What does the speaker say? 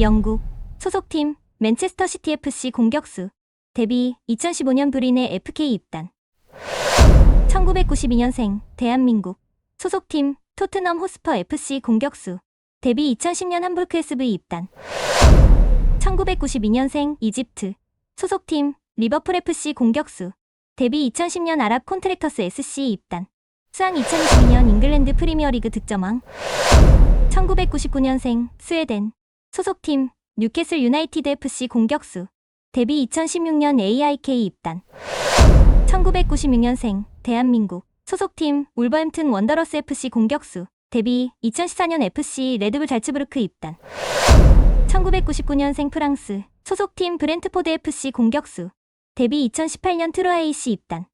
영국 소속팀 맨체스터 시티 FC 공격수 데뷔 2015년 브린의 FK 입단. 1992년생 대한민국 소속팀 토트넘 호스퍼 FC 공격수 데뷔 2010년 함부르크 SV 입단. 1992년생 이집트 소속팀 리버풀 FC 공격수 데뷔 2010년 아랍 콘트랙터스 SC 입단. 수상 2022년 잉글랜드 프리미어리그 득점왕. 1999년생 스웨덴 소속팀 뉴캐슬 유나이티드 FC 공격수 데뷔 2016년 AIK 입단. 1996년생 대한민국 소속팀 울버햄튼 원더러스 FC 공격수 데뷔 2014년 FC 레드불 잘츠부르크 입단. 1999년생 프랑스 소속팀 브렌트포드 FC 공격수 데뷔 2018년 트로아이시 입단